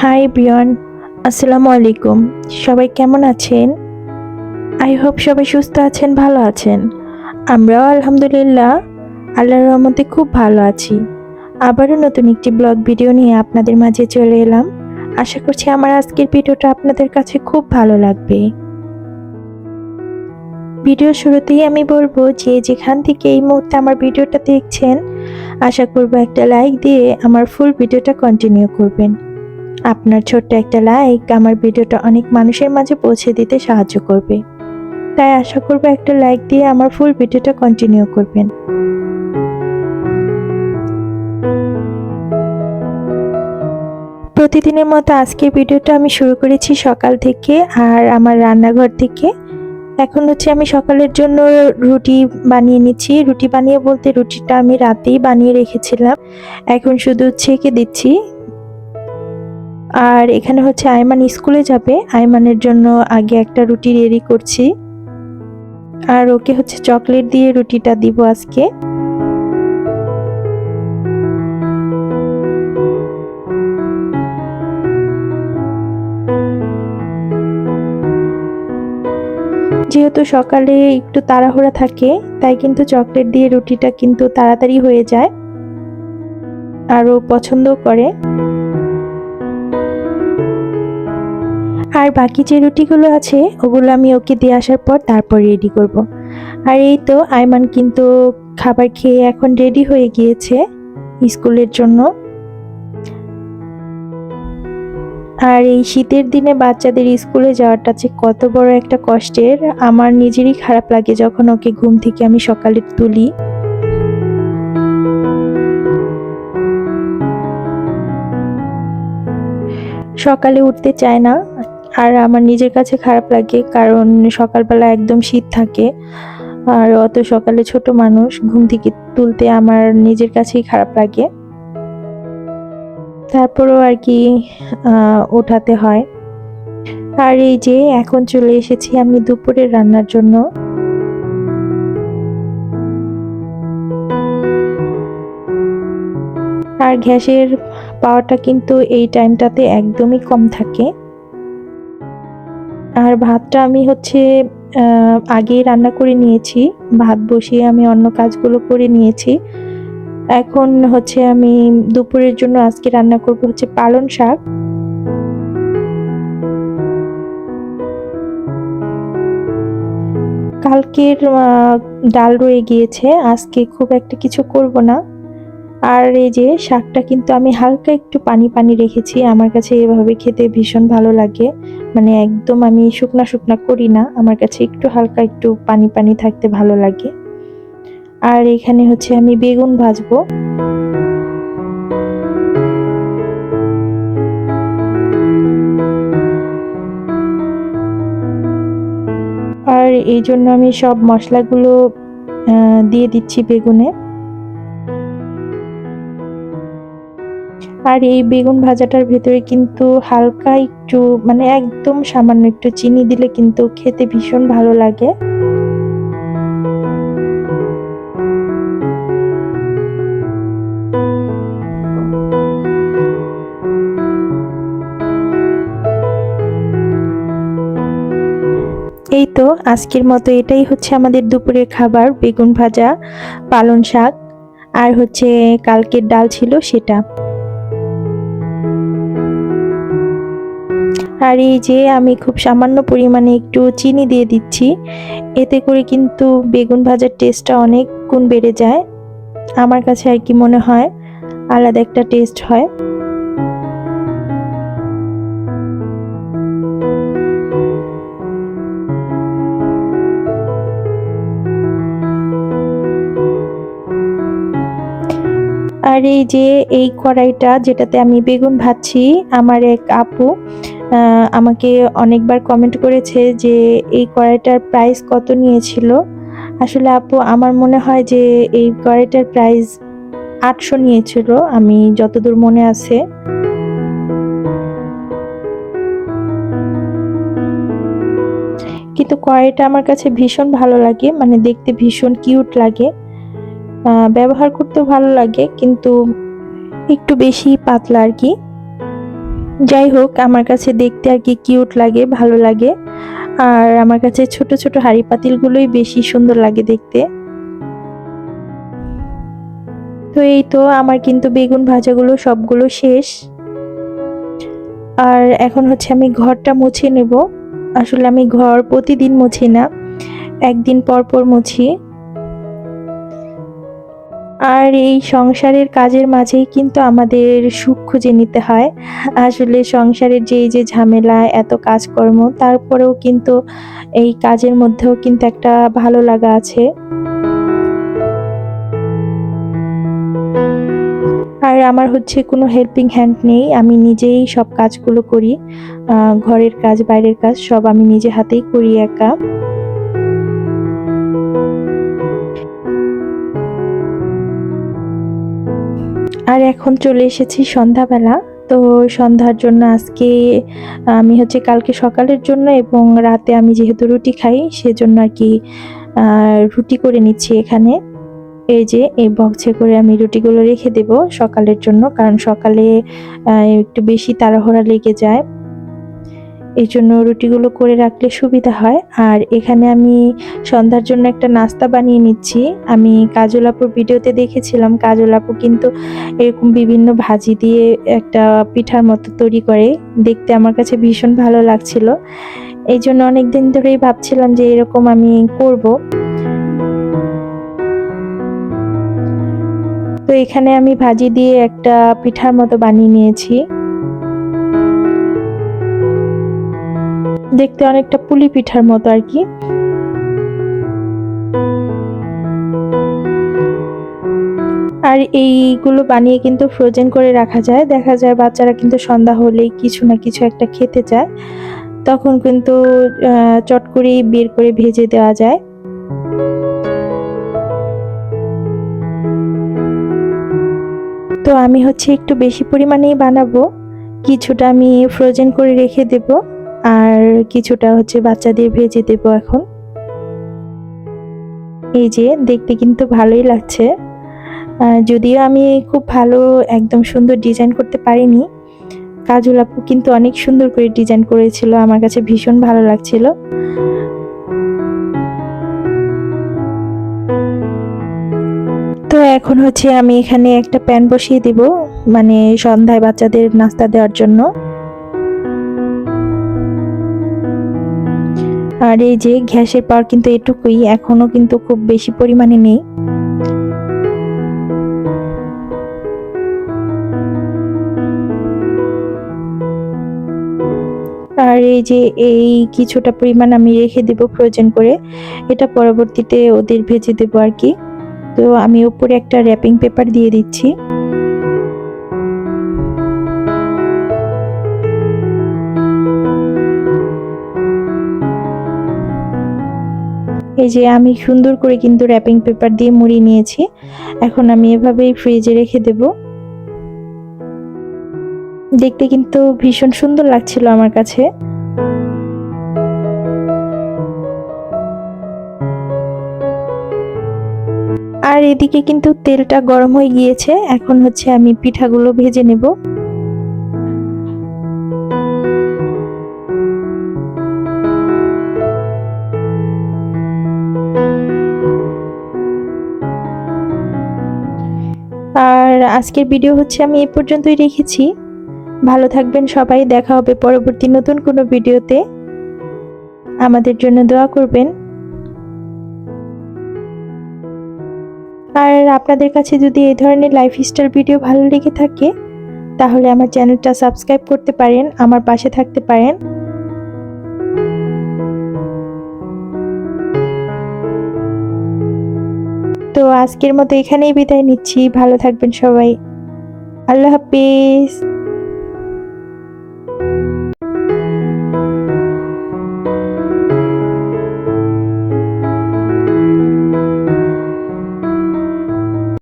High Brian আসসালামু আলাইকুম। সবাই কেমন আছেন? আই হোপ সবাই সুস্থ আছেন, ভালো আছেন। আমরাও আলহামদুলিল্লাহ, আল্লাহর রহমতে খুব ভালো আছি। আবারও নতুন একটি ব্লগ ভিডিও নিয়ে আপনাদের মাঝে চলে এলাম। আশা করছি আমার আজকের ভিডিওটা আপনাদের কাছে খুব ভালো লাগবে। ভিডিও শুরুতেই আমি বলব যে যেখান থেকে এই মুহূর্তে আমার ভিডিওটা দেখছেন, আশা করব একটা লাইক দিয়ে আমার ফুল ভিডিওটা কন্টিনিউ করবেন। আপনার ছোট্ট একটা লাইক আমার ভিডিওটা অনেক মানুষের মাঝে পৌঁছে দিতে সাহায্য করবে। তাই আশা করব একটা লাইক দিয়ে আমার ফুল ভিডিওটা কন্টিনিউ করবেন। প্রতিদিনের মতো আজকের ভিডিওটা আমি শুরু করেছি সকাল থেকে আর আমার রান্নাঘর থেকে। এখন হচ্ছে আমি সকালের জন্য রুটি বানিয়ে নিচ্ছি। রুটি বানিয়ে বলতে রুটিটা আমি রাতেই বানিয়ে রেখেছিলাম। এখন শুধু ছেঁকে দিচ্ছি। আর এখানে হচ্ছে আয়মান স্কুলে যাবে। আয়মানের জন্য আগে একটা রুটি রেডি করছি। আর ওকে হচ্ছে চকলেট দিয়ে রুটিটা দিব আজকে। যেহেতু সকালে একটু তাড়াহুড়া থাকে, তাই কিন্তু চকলেট দিয়ে রুটিটা কিন্তু তাড়াতাড়ি হয়ে যায়। আরও পছন্দ করে। আর বাকি যে রুটিগুলো আছে, ওগুলো আমি ওকে দিয়ে আসার পর তারপর রেডি করব। আর এই তো আয়মান কিন্তু খাবার খেয়ে এখন রেডি হয়ে গিয়েছে স্কুলের জন্য আর এই শীতের দিনে বাচ্চাদের স্কুলে যাওয়াটা যে কত বড় একটা কষ্টের, আমার নিজেরই খারাপ লাগে যখন ওকে ঘুম থেকে আমি সকালে তুলি সকালে উঠতে চায় না আর আমার নিজের কাছে খারাপ লাগে, কারণ সকালবেলা একদম শীত থাকে। আর অত সকালে ছোট মানুষ, ঘুম থেকে তুলতে আমার নিজের কাছেই খারাপ লাগে। তারপরেও আর কি ওঠাতে হয়। আর এই যে, এখন চলে এসেছি আমি দুপুরের রান্নার জন্য। আর গ্যাসের পাওয়াটা কিন্তু এই টাইমটাতে একদমই কম থাকে। আর ভাতটা আমি হচ্ছে আগেই রান্না করে নিয়েছি। ভাত বসিয়ে আমি অন্য কাজগুলো করে নিয়েছি। এখন হচ্ছে আমি দুপুরের জন্য আজকে রান্না করব হচ্ছে পালন শাক। কালকের ডাল রয়ে গিয়েছে, আজকে খুব একটা কিছু করব না। আর এই যে শাকটা কিন্তু আমি হালকা একটু পানি পানি রেখেছি, আমার কাছে এভাবে খেতে ভীষণ ভালো লাগে। মানে একদম আমি শুকনা শুকনা করি না। আমার কাছে একটু হালকা একটু পানি পানি থাকতে ভালো লাগে। আর এখানে হচ্ছে আমি বেগুন ভাজবো। আর এই জন্য আমি সব মশলাগুলো দিয়ে দিচ্ছি বেগুনে। আর এই বেগুন ভাজাটার ভেতরে কিন্তু হালকা একটু মানে একদম সামান্য একটু চিনি দিলে কিন্তু খেতে ভীষণ ভালো লাগে। এই তো, আজকের মতো এটাই হচ্ছে আমাদের দুপুরের খাবার, বেগুন ভাজা পালন শাক, আর হচ্ছে কালকের ডাল ছিল সেটা। আর এই যে আমি খুব সামান্য পরিমাণে একটু চিনি দিয়ে দিচ্ছি, এতে করে কিন্তু বেগুন ভাজার টেস্টটা অনেক গুণ বেড়ে যায়। আমার কাছে আর কি মনে হয়, আলাদা একটা টেস্ট হয়। আর এই যে এই কড়াইটা যেটাতে আমি বেগুন ভাজছি, আমার এক আপু আমাকে অনেকবার কমেন্ট করেছে যে এই কড়াইটার প্রাইস কত নিয়েছিল। আসলে আপু, আমার মনে হয় যে এই কড়াইটার প্রাইস আটশো নিয়েছিল, আমি যতদূর মনে আছে। কিন্তু কড়াইটা আমার কাছে ভীষণ ভালো লাগে মানে দেখতে ভীষণ কিউট লাগে। ব্যবহার করতে ভালো লাগে, কিন্তু একটু বেশি পাতলা আর কি। যাই হোক আমার কাছে দেখতে আর কি কিউট লাগে, ভালো লাগে। আর আমার কাছে ছোট ছোট হাঁড়ি পাতিলগুলোই বেশি সুন্দর লাগে দেখতে। তো এই তো, আমার কিন্তু বেগুন ভাজাগুলো সবগুলো শেষ। আর এখন হচ্ছে আমি ঘরটা মুছে নেব। আসলে আমি ঘর প্রতিদিন মুছি না, একদিন পর পর মুছি। আর এই সংসারের কাজের মাঝেই কিন্তু আমাদের সুখ খুঁজে নিতে হয়। আসলে সংসারের যে যে ঝামেলা, এত কাজকর্ম, তারপরেও কিন্তু এই কাজের মধ্যেও কিন্তু একটা ভালো লাগা আছে। আর আমার হচ্ছে কোনো হেল্পিং হ্যান্ড নেই, আমি নিজেই সব কাজগুলো করি। ঘরের কাজ, বাইরের কাজ সব আমি নিজে হাতেই করি একা। আর এখন চলে এসেছি সন্ধ্যাবেলা। তো সন্ধ্যার জন্য আজকে আমি হচ্ছে কালকে সকালের জন্য এবং রাতে আমি যেহেতু রুটি খাই, সেজন্য আর কি রুটি করে নিচ্ছি এখানে। এই যে, এই বক্সে করে আমি রুটিগুলো রেখে দেব সকালের জন্য, কারণ সকালে একটু বেশি তাড়াহড়া লেগে যায়। এই জন্য রুটিগুলো করে রাখলে সুবিধা হয়। আর এখানে আমি সন্ধ্যার জন্য একটা নাস্তা বানিয়ে নিচ্ছি। আমি কাজল আপুর ভিডিওতে দেখেছিলাম, কাজল আপু কিন্তু এরকম বিভিন্ন ভাজি দিয়ে একটা পিঠার মতো তৈরি করে। দেখতে আমার কাছে ভীষণ ভালো লাগছিল। এই জন্য অনেক দিন ধরেই ভাবছিলাম যে এরকম আমি করব। তো এখানে আমি ভাজি দিয়ে একটা পিঠার মতো বানিয়ে নিয়েছি। দেখতে অনেকটা পুলি পিঠার মতো আর কি। আর এইগুলো বানিয়ে কিন্তু ফ্রোজেন করে রাখা যায়। দেখা যায় বাচ্চারা কিন্তু সন্ধ্যা হলেই কিছু না কিছু একটা খেতে চায়। তখন কিন্তু চট করেই বের করে ভেজে দেওয়া যায়। তো আমি হচ্ছে একটু বেশি পরিমাণেই বানাবো। কিছুটা আমি ফ্রোজেন করে রেখে দেব। আর কিছুটা হচ্ছে বাচ্চা দিয়ে ভেজে দেব এখন। এই যে, দেখতে কিন্তু ভালোই লাগছে। যদিও আমি খুব ভালো একদম সুন্দর ডিজাইন করতে পারিনি। কাজল আপু কিন্তু অনেক সুন্দর করে ডিজাইন করেছিল, আমার কাছে ভীষণ ভালো লাগছিল। তো এখন হচ্ছে আমি এখানে একটা প্যান বসিয়ে দিব মানে সন্ধ্যায় বাচ্চাদের নাস্তা দেওয়ার জন্য। আর এই যে গ্যাসের পাওয়ার কিন্তু এটুকুই এখনও কিন্তু খুব বেশি পরিমাণে নেই। আর এই যে এই কিছুটা পরিমাণ আমি রেখে দেব প্রয়োজন করে, এটা পরবর্তীতে ওদের ভেজে দেব আর কি। তো আমি উপরে একটা র্যাপিং পেপার দিয়ে দিচ্ছি। এই যে আমি সুন্দর করে কিন্তু র্যাপিং পেপার দিয়ে মুড়িয়ে নিয়েছি। এখন আমি এভাবেই ফ্রিজে রেখে দেব। দেখতে কিন্তু ভীষণ সুন্দর লাগছিল আমার কাছে। আর এদিকে কিন্তু তেলটা গরম হয়ে গিয়েছে। এখন হচ্ছে আমি পিঠাগুলো ভেজে নেব। আজকের ভিডিও হচ্ছে আমি এই পর্যন্তই রেখেছি। ভালো থাকবেন সবাই, দেখা হবে পরবর্তী নতুন কোনো ভিডিওতে। আমাদের জন্য দোয়া করবেন। আর আপনাদের কাছে যদি এই ধরনের লাইফস্টাইল ভিডিও ভালো লেগে থাকে, তাহলে আমার চ্যানেলটা সাবস্ক্রাইব করতে পারেন, আমার পাশে থাকতে পারেন। তো আজকের মতো এখানেই বিদায় নিচ্ছি। ভালো থাকবেন সবাই। আল্লাহ হাফিজ।